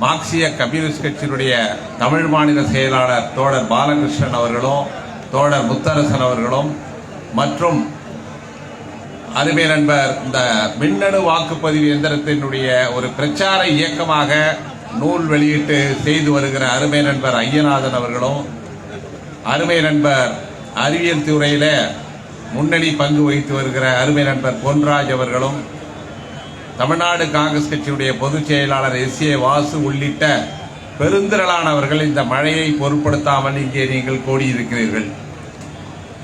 மார்க்சிய கம்யூனிஸ்ட் கட்சியினுடைய தமிழ் மாநில செயலாளர் தோழர் பாலகிருஷ்ணன் அவர்களும் தோழர் முத்தரசன் அவர்களும் மற்றும் அருமை நண்பர் இந்த மின்னணு வாக்குப்பதிவு எந்திரத்தினுடைய ஒரு பிரச்சார இயக்கமாக நூல் வெளியிட்டு செய்து வருகிற அருமை நண்பர் ஐயநாதன் அவர்களும் அருமை நண்பர் அறிவியல் துறையில முன்னணி பங்கு வகித்து வருகிற அருமை நண்பர் பொன்ராஜ் அவர்களும் தமிழ்நாடு காங்கிரஸ் கட்சியுடைய பொதுச் செயலாளர் எஸ் ஏ வாசு உள்ளிட்ட பெருந்திரளானவர்கள் இந்த மழையை பொருட்படுத்தாமல் இங்கே நீங்கள் கூடியிருக்கிறீர்கள்.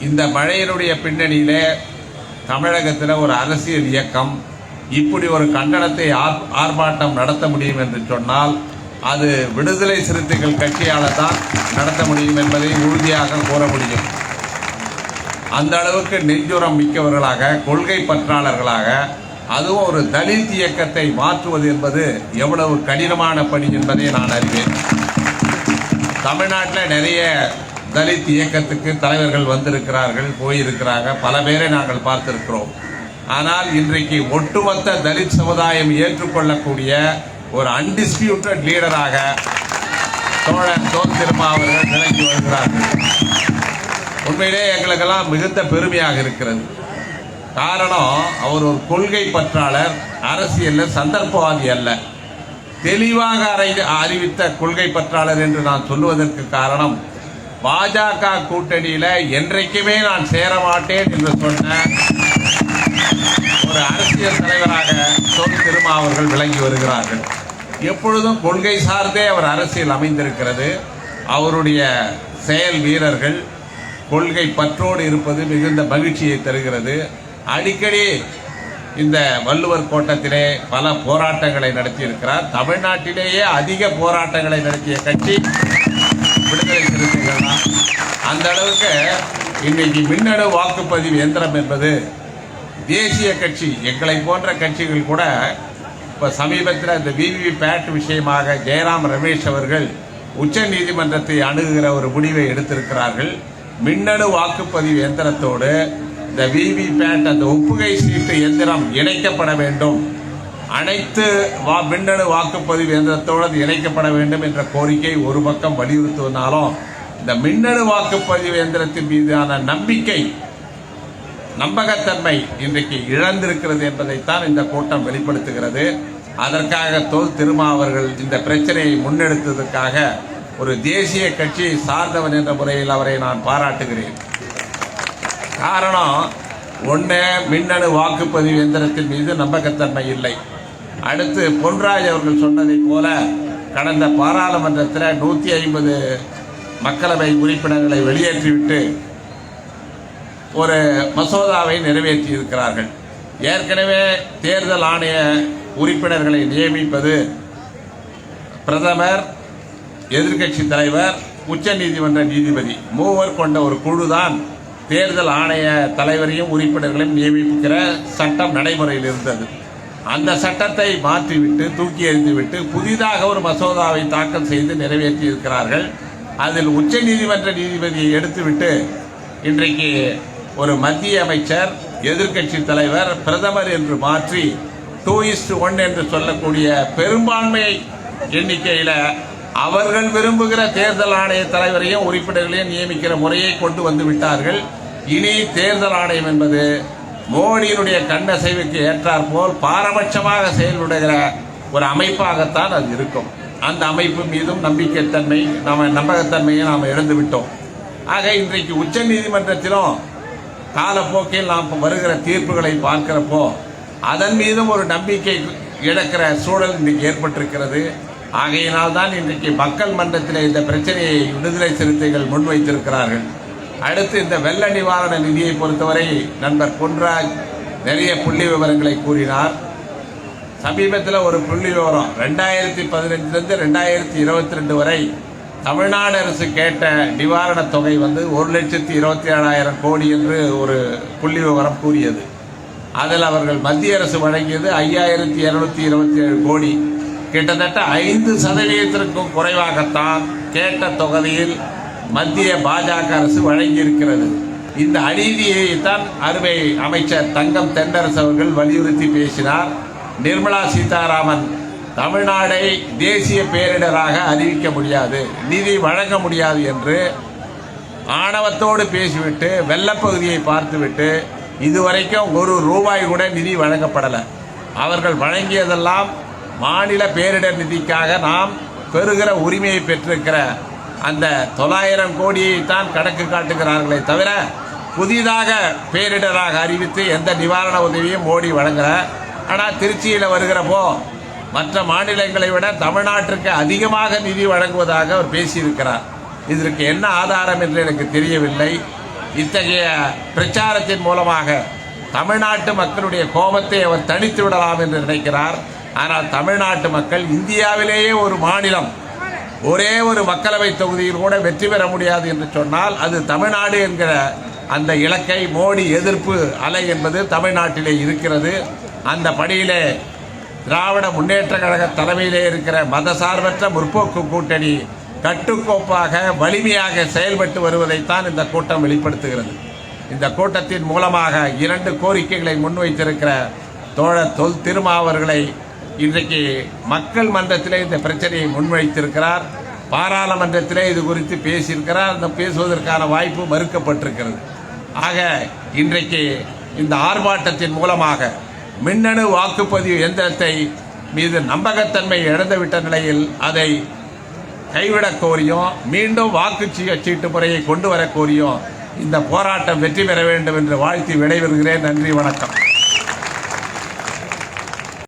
இந்த மழையினுடைய பின்னணியிலே தமிழகத்தில் ஒரு அரசியல் இயக்கம் இப்படி ஒரு கண்டனத்தை ஆர்- ஆர்ப்பாட்டம் நடத்த முடியும் என்று சொன்னால் அது விடுதலை சிறுத்தைகள் கட்சியால் தான் நடத்த முடியும் என்பதை உறுதியாக கூற முடியும். அந்த அளவுக்கு நெஞ்சுரம் மிக்கவர்களாக கொள்கை பற்றாளர்களாக அதுவும் ஒரு தலித் இயக்கத்தை மாற்றுவது என்பது எவ்வளவு கடினமான பணி என்பதை நான் அறிவேன். தமிழ்நாட்டில் நிறைய தலித் இயக்கத்துக்கு தலைவர்கள் வந்திருக்கிறார்கள் போயிருக்கிறாங்க. பல பேரை நாங்கள் பார்த்திருக்கிறோம். ஆனால் இன்றைக்கு ஒட்டுமொத்த தலித் சமுதாயம் ஏற்றுக்கொள்ளக்கூடிய ஒரு அன்டிஸ்பியூட்டட் லீடராக தோழர் தோல் திருமா அவர்கள் விளங்கி வருகிறார்கள். உண்மையிலே எங்களுக்கெல்லாம் மிகுந்த பெருமையாக இருக்கிறது. காரணம் அவர் ஒரு கொள்கை பற்றாளர் அரசியலில் சந்தர்ப்பவாதி அல்ல. தெளிவாக அறைந்து அறிவித்த கொள்கை பற்றாளர் என்று நான் சொல்லுவதற்கு காரணம் பாஜக கூட்டணியில் என்றைக்குமே நான் சேர மாட்டேன் என்று சொன்ன ஒரு அரசியல் தலைவராக சொல் திருமா அவர்கள் விளங்கி வருகிறார்கள். எப்பொழுதும் கொள்கை சார்ந்தே அவர் அரசியல் அமைந்திருக்கிறது. அவருடைய செயல் வீரர்கள் கொள்கை பற்றோடு இருப்பது மிகுந்த மகிழ்ச்சியை தருகிறது. அடிக்கடி இந்த வள்ளுவர் கோட்டத்திலே பல போராட்டங்களை நடத்தியிருக்கிறார். தமிழ்நாட்டிலேயே அதிக போராட்டங்களை நடத்திய கட்சி விடுதலை சிறுத்தைகள் தான் அந்த அளவுக்கு இன்னைக்கு மின்னணு வாக்குப்பதிவு எந்திரம் என்பது தேசிய கட்சி எங்களை போன்ற கட்சிகள் கூட இப்போ சமீபத்தில் இந்த விவி பேட் விஷயமாக ஜெயராம் ரமேஷ் அவர்கள் உச்ச நீதிமன்றத்தை அணுகுகிற ஒரு முடிவை எடுத்திருக்கிறார்கள். மின்னணு வாக்குப்பதிவு எந்திரத்தோடு இந்த விவி பேட் அந்த ஒப்புகை சீட்டு எந்திரம் இணைக்கப்பட வேண்டும். அனைத்து வா மின்னணு வாக்குப்பதிவு இயந்திரத்தோடு இணைக்கப்பட வேண்டும் என்ற கோரிக்கை ஒரு பக்கம் வலியுறுத்துவதாலும் இந்த மின்னணு வாக்குப்பதிவு இயந்திரத்தின் மீதான நம்பிக்கை நம்பகத்தன்மை இன்றைக்கு இழந்திருக்கிறது என்பதைத்தான் இந்த கூட்டம் வெளிப்படுத்துகிறது. அதற்காக தோல் திருமா அவர்கள் இந்த பிரச்சனையை முன்னெடுத்ததற்காக ஒரு தேசிய கட்சியை சார்ந்தவன் என்ற முறையில் அவரை நான் பாராட்டுகிறேன். காரணம் ஒன்று மின்னணு வாக்குப்பதிவு எந்திரத்தின் மீது நம்பகத்தன்மை இல்லை. அடுத்து பொன்ராஜ் அவர்கள் சொன்னதைப் போல கடந்த பாராளுமன்றத்தில் நூற்றி ஐம்பது மக்களவை உறுப்பினர்களை வெளியேற்றிவிட்டு ஒரு மசோதாவை நிறைவேற்றியிருக்கிறார்கள். ஏற்கனவே தேர்தல் ஆணைய உறுப்பினர்களை நியமிப்பது பிரதமர் எதிர்க்கட்சி தலைவர் உச்சநீதிமன்ற நீதிபதி மூவர் கொண்ட ஒரு குழுதான். தேர்தல் ஆணைய தலைவரையும் உறுப்பினர்களையும் நியமிக்கிற சட்டம் நடைமுறையில் இருந்தது. அந்த சட்டத்தை மாற்றிவிட்டு தூக்கி எறிந்துவிட்டு புதிதாக ஒரு மசோதாவை தாக்கல் செய்து நிறைவேற்றியிருக்கிறார்கள். அதில் அதில் உச்சநீதிமன்ற நீதிபதியை எடுத்துவிட்டு இன்றைக்கு ஒரு மத்திய அமைச்சர் எதிர்க்கட்சி தலைவர் பிரதமர் என்று மாற்றி டூ இஸ்ட் ஒன் என்று சொல்லக்கூடிய பெரும்பான்மை எண்ணிக்கையில் அவர்கள் விரும்புகிற தேர்தல் ஆணைய தலைவரையும் உறுப்பினர்களையும் நியமிக்கிற முறையை கொண்டு வந்து விட்டார்கள். இனி தேர்தல் ஆணையம் என்பது மோடியினுடைய கண்ணசைவுக்கு ஏற்றாற்போல் பாரபட்சமாக செயல்படுகிற ஒரு அமைப்பாகத்தான் அது இருக்கும். அந்த அமைப்பு மீதும் நம்பிக்கைத்தன்மை நாம் நம்பகத்தன்மையை நாம் இழந்து விட்டோம். ஆக இன்றைக்கு உச்ச நீதிமன்றத்திலும் காலப்போக்கில் நாம் வருகிற தீர்ப்புகளை பார்க்கிறப்போ அதன் மீதும் ஒரு நம்பிக்கை இழக்கிற சூழல் இன்றைக்கு ஏற்பட்டிருக்கிறது. ஆகையினால் தான் இன்றைக்கு மக்கள் மன்றத்தில் இந்த பிரச்சனையை விடுதலை சிறுத்தைகள் முன்வைத்திருக்கிறார்கள். அடுத்து இந்த வெள்ள நிவாரண நிதியை பொறுத்தவரை நண்பர் பொன்ராஜ் நிறைய புள்ளி விவரங்களை கூறினார். சமீபத்தில் ஒரு புள்ளி விவரம் ரெண்டாயிரத்தி பதினஞ்சிலிருந்து ரெண்டாயிரத்தி இருபத்தி ரெண்டு வரை தமிழ்நாடு அரசு கேட்ட நிவாரணத் தொகை வந்து ஒரு லட்சத்தி இருபத்தி ஏழாயிரம் கோடி என்று ஒரு புள்ளி விவரம் கூறியது. அதில் அவர்கள் மத்திய அரசு வழங்கியது ஐயாயிரத்தி இருநூத்தி இருபத்தி ஏழு கோடி. கிட்டத்தட்ட ஐந்து சதவீதத்திற்கும் குறைவாகத்தான் கேட்ட தொகுதியில் மத்திய பாஜக அரசு வழங்கியிருக்கிறது. இந்த அநீதியை தான் அருமை அமைச்சர் தங்கம் தென்னரசு அவர்கள் வலியுறுத்தி பேசினார். நிர்மலா சீதாராமன் தமிழ்நாடை தேசிய பேரிடராக அறிவிக்க முடியாது நிதி வழங்க முடியாது என்று ஆணவத்தோடு பேசிவிட்டு வெள்ளப்பகுதியை பார்த்துவிட்டு இதுவரைக்கும் ஒரு ரூபாய் கூட நிதி வழங்கப்படலை. அவர்கள் வழங்கியதெல்லாம் மாநில பேரிடர் நிதிக்காக நாம் பெறுகிற உரிமையை பெற்றிருக்கிற அந்த தொள்ளாயிரம் கோடியை தான் கணக்கு காட்டுகிறார்களே தவிர புதிதாக பேரிடராக அறிவித்து எந்த நிவாரண உதவியும் மோடி வழங்குற ஆனால் திருச்சியில் வருகிறப்போ மற்ற மாநிலங்களை விட தமிழ்நாட்டிற்கு அதிகமாக நிதி வழங்குவதாக அவர் பேசியிருக்கிறார். இதற்கு என்ன ஆதாரம் என்று எனக்கு தெரியவில்லை. இத்தகைய பிரச்சாரத்தின் மூலமாக தமிழ்நாட்டு மக்களுடைய கோபத்தை அவர் தணித்து விடலாம் என்று நினைக்கிறார். ஆனால் தமிழ்நாட்டு மக்கள் இந்தியாவிலேயே ஒரு மாநிலம் ஒரே ஒரு மக்களவை தொகுதியில் கூட வெற்றி பெற முடியாது என்று சொன்னால் அது தமிழ்நாடு என்கிற அந்த இலக்கை மோடி எதிர்ப்பு அலை என்பது தமிழ்நாட்டிலே இருக்கிறது. அந்த படியிலே திராவிட முன்னேற்ற கழக தலைமையிலே இருக்கிற மதசார்பற்ற முற்போக்கு கூட்டணி கட்டுக்கோப்பாக வலிமையாக செயல்பட்டு வருவதைத்தான் இந்த கூட்டம் வெளிப்படுத்துகிறது. இந்த கூட்டத்தின் மூலமாக இரண்டு கோரிக்கைகளை முன்வைத்திருக்கிற தோழர் தொல் திருமாவர்களை இன்றைக்கு மக்கள் மன்றத்திலே இந்த பிரச்சனையை முன்வைத்திருக்கிறார். பாராளுமன்றத்திலே இது குறித்து பேசியிருக்கிறார். அந்த பேசுவதற்கான வாய்ப்பு மறுக்கப்பட்டிருக்கிறது. ஆக இன்றைக்கு இந்த ஆர்ப்பாட்டத்தின் மூலமாக மின்னணு வாக்குப்பதிவு எந்திரத்தை மீது நம்பகத்தன்மை இழந்துவிட்ட நிலையில் அதை கைவிடக் கோரியும் மீண்டும் வாக்குச்சீ- சீட்டு முறையை கொண்டு வரக் கோரியும் இந்த போராட்டம் வெற்றி பெற வேண்டும் என்று வாழ்த்தி விடைபெறுகிறேன். நன்றி வணக்கம்.